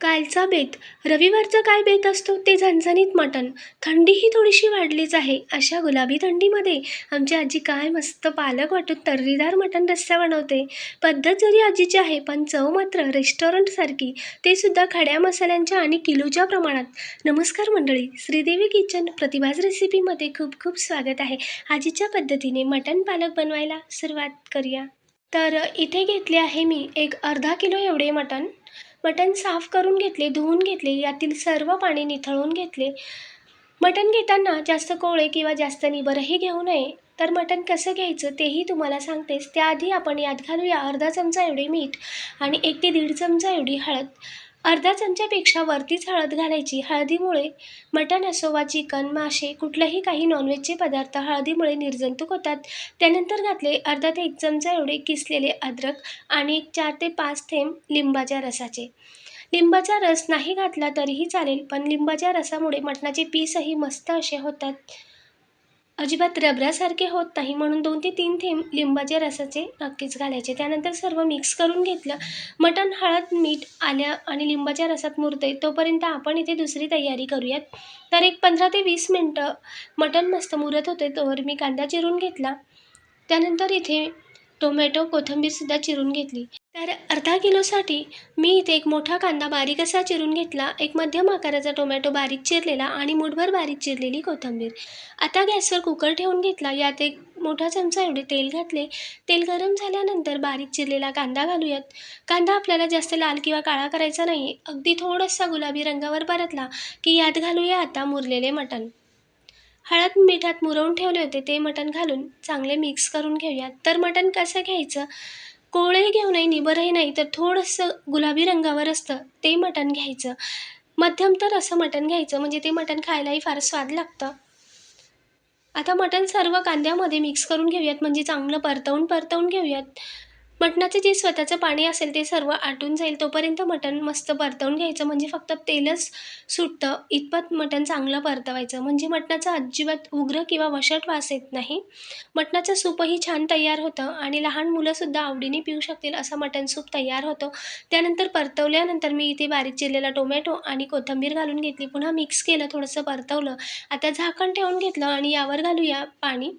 कालचा बेत. रविवारचा काय बेत असतो ते झणझणीत मटण. थंडीही थोडीशी वाढलीच आहे अशा गुलाबी थंडीमध्ये आमची आजी काय मस्त पालक वाटून तर्रीदार मटण रस्सा बनवते. पद्धत जरी आजीची आहे पण चव मात्र रेस्टॉरंटसारखी ते सुद्धा खड्या मसाल्यांच्या आणि किलोच्या प्रमाणात. नमस्कार मंडळी श्रीदेवी किचन प्रतिभाज रेसिपीमध्ये खूप खूप स्वागत आहे. आजीच्या पद्धतीने मटण पालक बनवायला सुरुवात करूया. तर इथे घेतले आहे मी एक अर्धा किलो एवढे मटण. मटण साफ करून घेतले धुवून घेतले यातील सर्व पाणी निथळून घेतले. मटण घेताना जास्त कोवळे किंवा जास्त निबरही घेऊ नये. तर मटण कसं घ्यायचं तेही तुम्हाला सांगतेच. त्याआधी आपण यात घालूया अर्धा चमचा एवढे मीठ आणि एक ते दीड चमचा एवढी हळद. अर्धा चमच्यापेक्षा वरतीच हळद घालायची. हळदीमुळे मटण असो वा चिकन मासे कुठलंही काही नॉनव्हेजचे पदार्थ हळदीमुळे निर्जंतुक होतात. त्यानंतर घातले अर्धा ते एक चमचा एवढे किसलेले अद्रक आणि एक चार ते पाच थेंब लिंबाच्या रसाचे. लिंबाचा रस नाही घातला तरीही चालेल पण लिंबाच्या रसामुळे मटणाचे पीसही मस्त असे होतात. अजिबात रबरासारखे होत नाही म्हणून दोन ते तीन थेंब लिंबाच्या रसाचे नक्कीच घालायचे. त्यानंतर सर्व मिक्स करून घेतलं. मटण हळद मीठ आल्या आणि लिंबाच्या रसात मुरते तोपर्यंत आपण इथे दुसरी तयारी करूयात. तर एक पंधरा ते वीस मिनटं मटण मस्त मुरत होते तोवर मी कांदा चिरून घेतला. त्यानंतर इथे टोमॅटो कोथिंबीरसुद्धा चिरून घेतली. तर अर्धा किलोसाठी मी इथे एक मोठा कांदा बारीक असा चिरून घेतला. एक मध्यम आकाराचा टोमॅटो बारीक चिरलेला आणि मुठभर बारीक चिरलेली कोथिंबीर. आता गॅसवर कुकर ठेवून घेतला. यात एक मोठा चमचा एवढे तेल घातले. तेल गरम झाल्यानंतर बारीक चिरलेला कांदा घालूयात. कांदा आपल्याला जास्त लाल किंवा काळा करायचा नाही अगदी थोडासा गुलाबी रंगावर परतला की यात घालूया आता मुरलेले मटण. हळद मिठात मुरवून ठेवले होते ते मटण घालून चांगले मिक्स करून घेऊयात. तर मटण कसं घ्यायचं? कोवळंही घेऊ नये निबरही नाही तर थोडंसं गुलाबी रंगावर असतं ते मटण घ्यायचं. मध्यम तर असं मटण घ्यायचं म्हणजे ते मटण खायलाही फार स्वाद लागतं. आता मटण सर्व कांद्यामध्ये मिक्स करून घेऊयात म्हणजे चांगलं परतवून परतवून घेऊयात. मटणाचं जे स्वतःचं पाणी असेल ते सर्व आटून जाईल तोपर्यंत मटण मस्त परतवून घ्यायचं. म्हणजे फक्त तेलच सुटतं इतपत मटण चांगलं परतवायचं. म्हणजे मटणाचा अजिबात उग्र किंवा वशट वास येत नाही. मटणाचं सूपही छान तयार होतं आणि लहान मुलंसुद्धा आवडीने पिऊ शकतील असं मटण सूप तयार होतं. त्यानंतर परतवल्यानंतर मी इथे बारीक चिरलेला टोमॅटो आणि कोथिंबीर घालून घेतली. पुन्हा मिक्स केलं थोडंसं परतवलं. आता झाकण ठेवून घेतलं आणि यावर घालूया पाणी.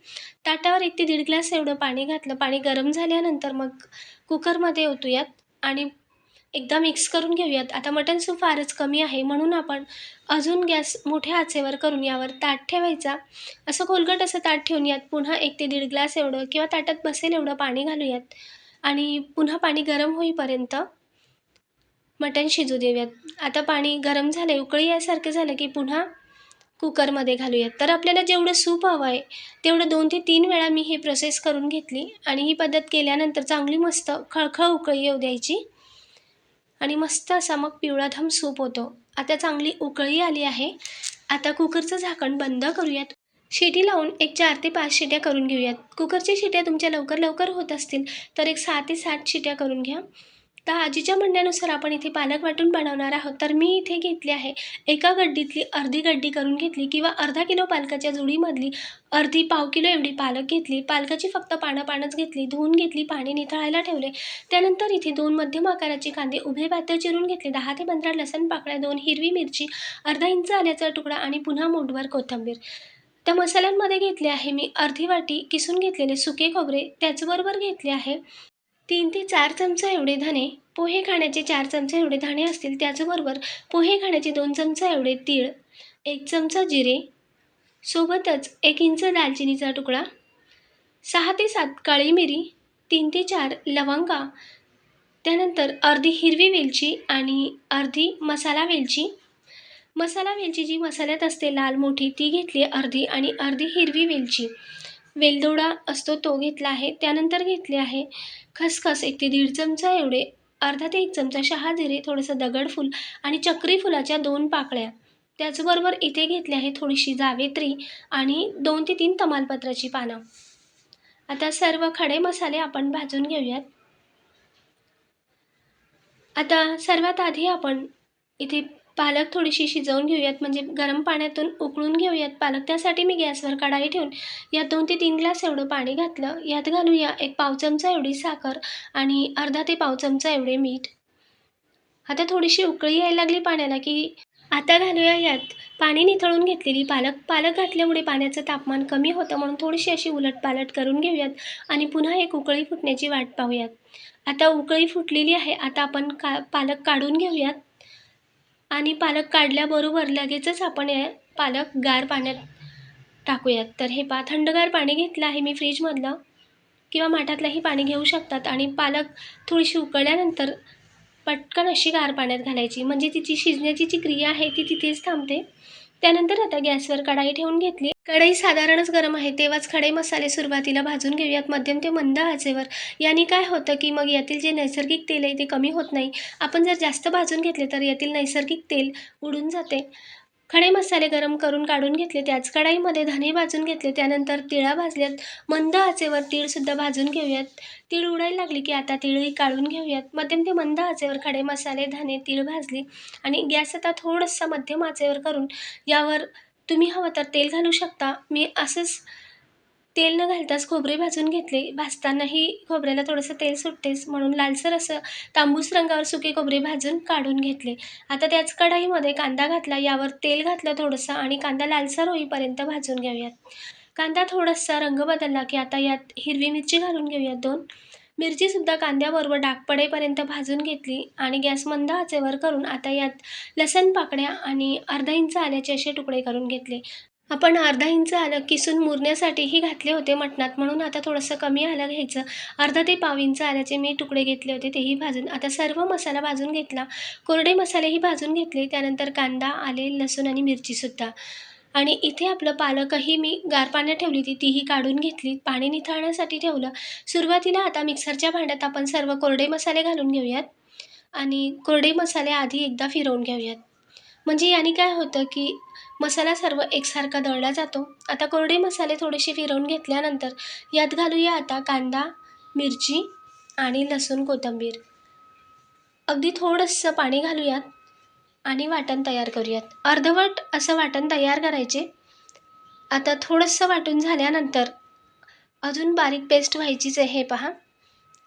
ताटावर एक ते दीड ग्लास एवढं पाणी घातलं. पाणी गरम झाल्यानंतर मग कुकरमध्ये ओतूयात आणि एकदा मिक्स करून घेऊयात. आता मटण सूप फारच कमी आहे. म्हणून आपण अजून गॅस मोठ्या आचेवर करून यावर ताट ठेवायचा. असं खोलगट असं ताट ठेवून यात. पुन्हा एक ते दीड ग्लास एवढं किंवा ताटात बसेल एवढं पाणी घालूयात. आणि पुन्हा पाणी गरम होईपर्यंत मटण शिजू देऊयात. आता पाणी गरम झालं उकळी यासारखं झालं की पुन्हा कुकरमध्ये घालूयात. तर आपल्याला जेवढं सूप हवं आहे तेवढं दोन ते तीन वेळा मी हे प्रोसेस करून घेतली आणि ही पद्धत केल्यानंतर चांगली मस्त खळखळ उकळी येऊ द्यायची. आणि मस्त असा मग पिवळाधम सूप होतो. आता चांगली उकळी आली आहे. आता कुकरचं झाकण बंद करूयात. शिटी लावून एक चार ते पाच शिट्या करून घेऊयात. कुकरच्या शिट्या तुमच्या लवकर लवकर होत असतील तर एक सहा ते सात शिट्या करून घ्या. तर आजीच्या म्हणण्यानुसार आपण इथे पालक वाटून बनवणार आहोत. तर मी इथे घेतली आहे एका गड्डीतली अर्धी गड्डी करून घेतली किंवा अर्धा किलो पालकाच्या जुडीमधली अर्धी पाव किलो एवढी पालक घेतली. पालकाची फक्त पानं पानंच घेतली धुवून घेतली पाणी निथळायला ठेवले. त्यानंतर इथे दोन मध्यम आकाराचे कांदे उभे पातळ चिरून घेतले. दहा ते पंधरा लसण पाकळ्या दोन हिरवी मिरची अर्धा इंच आल्याचा तुकडा आणि पुन्हा मोठभर कोथिंबीर. त्या मसाल्यांमध्ये घेतले आहे मी अर्धी वाटी किसून घेतलेले सुके खोबरे. त्याचबरोबर घेतले आहे तीन ते चार चमचा एवढे धणे पोहे खाण्याचे चार चमचे एवढे धाणे असतील त्याचबरोबर पोहे खाण्याचे दोन चमचा एवढे तीळ एक चमचा जिरे सोबतच एक इंच दालचिनीचा तुकडा सहा ते सात काळी मिरी तीन ते चार लवंगा त्यानंतर अर्धी हिरवी वेलची आणि अर्धी मसाला वेलची. मसाला वेलची जी मसाल्यात असते लाल मोठी ती घेतली अर्धी आणि अर्धी हिरवी वेलची. वेलदोडा असतो तो घेतला आहे त्यानंतर घेतले आहे. खसखस एक ते दीड चमचा एवढे अर्धा ते एक चमचा शहाजिरे थोडंसं दगडफूल आणि चक्री फुलाच्या दोन पाकळ्या. त्याचबरोबर इथे घेतली आहे थोडीशी जावेत्री आणि दोन ते तीन तमालपत्राची पानं. आता सर्व खडे मसाले आपण भाजून घेऊयात. आता सर्वात आधी आपण इथे पालक थोडीशी शिजवून घेऊयात म्हणजे गरम पाण्यातून उकळून घेऊयात पालक. त्यासाठी मी गॅसवर कढाई ठेवून यात दोन ते तीन ग्लास एवढं पाणी घातलं. यात घालूया एक पाव चमचा एवढी साखर आणि अर्धा ते पाव चमचा एवढे मीठ. आता थोडीशी उकळी यायला लागली पाण्याला की आता घालूया यात पाणी निथळून घेतलेली पालक. पालक घातल्यामुळे पाण्याचं तापमान कमी होतं म्हणून थोडीशी अशी उलटपालट करून घेऊयात आणि पुन्हा एक उकळी फुटण्याची वाट पाहूयात. आता उकळी फुटलेली आहे आता आपण का पालक काढून घेऊयात. आणि पालक काढल्याबरोबर लगेचच आपण हे पालक गार पाण्यात टाकूयात. तर हे पा थंडगार पाणी घेतलं आहे मी फ्रीजमधलं. किंवा माठातलंही पाणी घेऊ शकतात. आणि पालक थोडीशी उकळल्यानंतर पटकन अशी गार पाण्यात घालायची. म्हणजे तिची शिजण्याची जी क्रिया आहे ती तिथेच थांबते. त्यानंतर आता गॅसवर कढाई ठेवून घेतली. कढई साधारणच गरम आहे तेव्हाच खडे मसाले सुरुवातीला भाजून घेऊयात. मध्यम ते मंद आचेवर. याने काय होतं की मग यातील जे नैसर्गिक तेल आहे ते कमी होत नाही. आपण जर जास्त भाजून घेतले तर यातील नैसर्गिक तेल उडून जाते. खडे मसाले गरम करून काढून घेतले. त्याच कढाईमध्ये धने भाजून घेतले. त्यानंतर तिळा भाजल्यात. मंद आचेवर तीळसुद्धा भाजून घेऊयात. तीळ उडायला लागली की आता तिळही काढून घेऊयात. मध्यम ते मंद आचेवर खडे मसाले धने तीळ भाजली आणि गॅस आता थोडंसं मध्यम आचेवर करून यावर तुम्ही हवं तर तेल घालू शकता. मी असंच तेल न घालताच खोबरे भाजून घेतले. भाजतानाही खोबऱ्याला थोडंसं तेल सुटतेच. म्हणून लालसर असं तांबूस रंगावर सुके खोबरे भाजून काढून घेतले. आता त्याच कढाईमध्ये कांदा घातला. यावर तेल घातलं थोडंसं आणि कांदा लालसर होईपर्यंत भाजून घेऊयात. कांदा थोडासा रंग बदलला की आता यात हिरवी मिरची घालून घेऊयात दोन. मिरचीसुद्धा कांद्याबरोबर डाग पडेपर्यंत भाजून घेतली आणि गॅस मंद आचेवर करून आता यात लसण पाकळ्या आणि अर्धा इंच आल्याचे असे तुकडे करून घेतले. आपण अर्धा इंच आलं किसून मुरण्यासाठीही घातले होते मटणात. म्हणून आता थोडंसं कमी आलं घ्यायचं. अर्धा ते पाव इंच आल्याचे मी तुकडे घेतले होते तेही भाजून. आता सर्व मसाला भाजून घेतला. कोरडे मसालेही भाजून घेतले. त्यानंतर कांदा आले लसूण आणि मिरचीसुद्धा. आणि इथे आपलं पालकही मी गार पाण्यात ठेवली ती तीही काढून घेतली. पाणी निथळण्यासाठी ठेवलं. सुरुवातीला आता मिक्सरच्या भांड्यात आपण सर्व कोरडे मसाले घालून घेऊयात. आणि कोरडे मसाले आधी एकदा फिरवून घेऊयात. म्हणजे याने काय होतं की मसाला सर्व एकसारखा दळला जातो. आता कोरडे मसाले थोडेसे फिरवून घेतल्यानंतर यात घालूया आता कांदा मिरची आणि लसूण कोथिंबीर. अगदी थोडंसं पाणी घालूयात आणि वाटण तयार करूयात. अर्धवट असं वाटण तयार करायचे. आता थोडंसं वाटून झाल्यानंतर अजून बारीक पेस्ट व्हायचीच आहे हे पहा.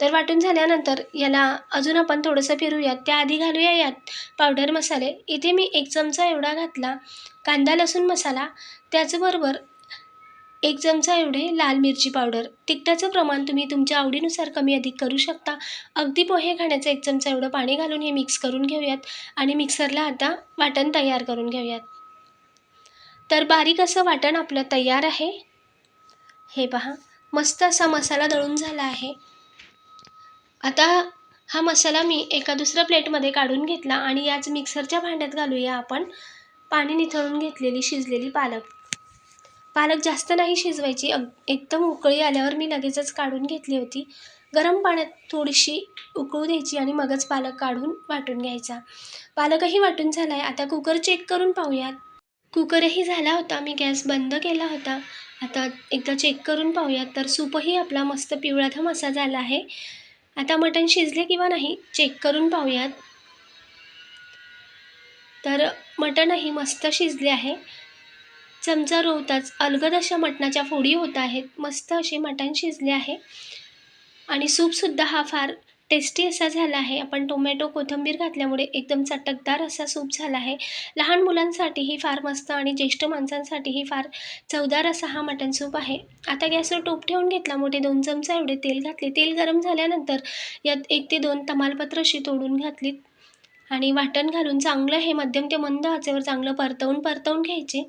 तर वाटून झाल्यानंतर याला अजून आपण थोडंसं फिरूयात त्याआधी घालूया यात पावडर मसाले. इथे मी एक चमचा एवढा घातला. कांदा लसूण मसाला. त्याचबरोबर एक चमचा एवढे लाल मिरची पावडर तिखटाचं प्रमाण तुम्ही तुमच्या आवडीनुसार कमी अधिक करू शकता. अगदी पोहे खाण्याचं एक चमचा एवढं पाणी घालून हे मिक्स करून घेऊयात आणि मिक्सरला आता वाटण तयार करून घेऊयात. तर बारीक असं वाटण आपलं तयार आहे. हे पहा. मस्त असा मसाला दळून झाला आहे. आता हा मसाला मी एका दुसऱ्या प्लेटमध्ये काढून घेतला आणि याच मिक्सरच्या भांड्यात घालूया आपण. पाणी निथळून घेतलेली शिजलेली पालक. पालक जास्त नाही शिजवायची अग एकदम उकळी आल्यावर मी लगेचच काढून घेतली होती. गरम पाण्यात थोडीशी उकळू द्यायची आणि मगच पालक काढून वाटून घ्यायचा. पालकही वाटून झाला आहे आता कुकर चेक करून पाहूयात. कुकरही झाला होता. मी गॅस बंद केला होता. आता एकदा चेक करून पाहूयात. तर सूपही आपला मस्त पिवळा थम झाला आहे. आता मटण शिजले किंवा नाही चेक करून पाहूयात. तर मटणही मस्त शिजले आहे. चमचा रोवताच अलगद अशा मटणाच्या फोडी होत आहेत. मस्त असे मटण शिजले आहे. आणि सूपसुद्धा हा फार टेस्टी असा झाला आहे. आपण टोमॅटो कोथिंबीर घातल्यामुळे एकदम चटकदार असा सूप झाला आहे. लहान मुलांसाठीही फार मस्त आणि ज्येष्ठ माणसांसाठीही फार चवदार असा हा मटण सूप आहे. आता गॅसवर टोप ठेवून घेतला मोठे दोन चमचा एवढे तेल घातले. तेल गरम झाल्यानंतर यात एक ते दोन तमालपत्र अशी तोडून घातलीत आणि वाटण घालून चांगलं हे मध्यम ते मंद आचेवर चांगलं परतवून परतवून घ्यायचे.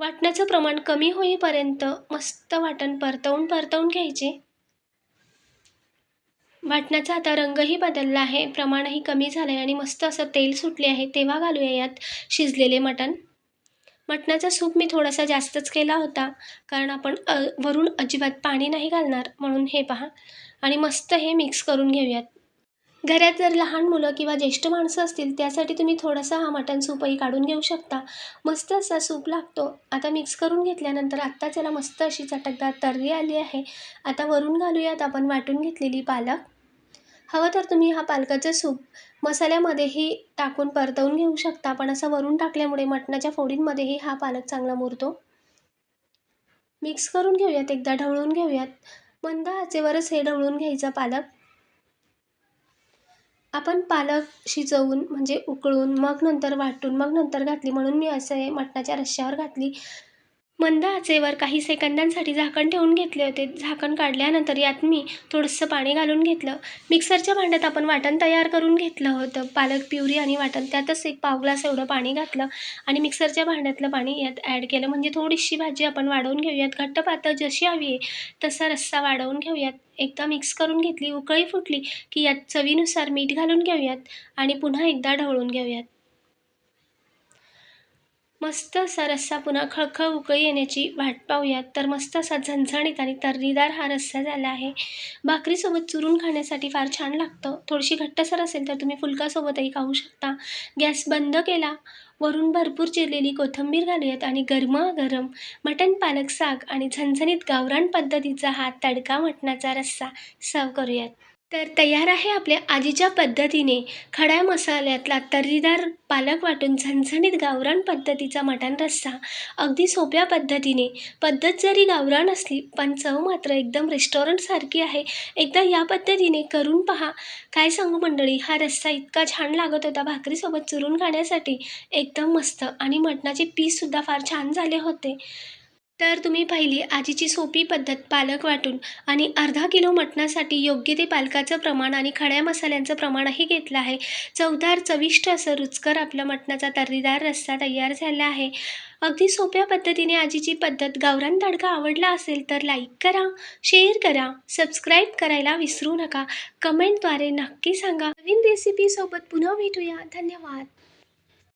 वाटण्याचं प्रमाण कमी होईपर्यंत मस्त वाटण परतवून परतवून घ्यायचे. वाटण्याचा आता रंगही बदलला आहे. प्रमाणही कमी झालं आहे आणि मस्त असं तेल सुटले आहे. तेव्हा घालूया यात शिजलेले मटण. मटणाचा सूप मी थोडासा जास्तच केला होता. कारण आपण वरून अजिबात पाणी नाही घालणार म्हणून हे पहा. आणि मस्त हे मिक्स करून घेऊयात. घरात जर लहान मुलं किंवा ज्येष्ठ माणसं असतील त्यासाठी तुम्ही थोडासा हा मटण सूपही काढून घेऊ शकता. मस्त असा सूप लागतो. आता मिक्स करून घेतल्यानंतर आत्ताच याला मस्त अशी चटकदार तर्री आली आहे. आता वरून घालूयात आपण वाटून घेतलेली पालक. हवं तर तुम्ही हा पालकाचा सूप मसाल्यामध्येही टाकून परतवून घेऊ शकता पण असं वरून टाकल्यामुळे मटणाच्या फोडींमध्येही हा पालक चांगला मुरतो. मिक्स करून घेऊयात एकदा ढवळून घेऊयात. मंद आचेवरच हे ढवळून घ्यायचा पालक. आपण पालक शिजवून म्हणजे उकळून मग नंतर वाटून मग नंतर घातली म्हणून मी असं हे मटणाच्या रश्श्यावर घातली. मंद आचेवर काही सेकंदांसाठी झाकण ठेवून घेतले होते. झाकण काढल्यानंतर यात मी थोडंसं पाणी घालून घेतलं. मिक्सरच्या भांड्यात आपण वाटण तयार करून घेतलं होतं. पालक प्युरी आणि वाटण त्यातच एक पाव ग्लास एवढं पाणी घातलं आणि मिक्सरच्या भांड्यातलं पाणी यात ॲड केलं. म्हणजे थोडीशी भाजी आपण वाढवून घेऊयात. घट्ट पातळ जशी हवी आहे तसा रस्सा वाढवून घेऊयात. एकदा मिक्स करून घेतली उकळी फुटली की यात चवीनुसार मीठ घालून घेऊयात आणि पुन्हा एकदा ढवळून घेऊयात. मस्त असा रस्सा पुन्हा खळखळ उकळी येण्याची वाट पाहूयात. तर मस्त असा झणझणीत आणि तर्रीदार हा रस्सा झाला आहे. भाकरीसोबत चुरून खाण्यासाठी फार छान लागतं. थोडीशी घट्टसर असेल तर तुम्ही फुलकासोबतही खाऊ शकता. गॅस बंद केला. वरून भरपूर चिरलेली कोथिंबीर घालूयात आणि गरमागरम मटण पालक साग आणि झणझणीत गावरान पद्धतीचा हा तडका मटणाचा रस्सा सर्व करूयात. तर तयार आहे आपल्या आजीच्या पद्धतीने. खड्या मसाल्यातला तर्रीदार पालक वाटून झणझणीत गावरान पद्धतीचा मटण रस्सा. अगदी सोप्या पद्धतीने. पद्धत जरी गावरान असली पण चव मात्र एकदम रेस्टॉरंटसारखी आहे. एकदा या पद्धतीने करून पहा. काय सांगू मंडळी हा रस्सा इतका छान लागत होता भाकरीसोबत चुरून खाण्यासाठी. एकदम मस्त. आणि मटणाचे पीससुद्धा फार छान झाले होते. तर तुम्ही पाहिली आजीची सोपी पद्धत पालक वाटून आणि अर्धा किलो मटणासाठी योग्य ते पालकाचं प्रमाण आणि खड्या मसाल्यांचं प्रमाणही घेतलं आहे. चवदार चविष्ट असं रुचकर आपला मटणाचा तर्रीदार रस्सा तयार झाला आहे. अगदी सोप्या पद्धतीने आजीची पद्धत गावरान तडका आवडला असेल तर लाईक करा शेअर करा सबस्क्राईब करायला विसरू नका. कमेंटद्वारे नक्की सांगा. नवीन रेसिपीसोबत पुन्हा भेटूया. धन्यवाद.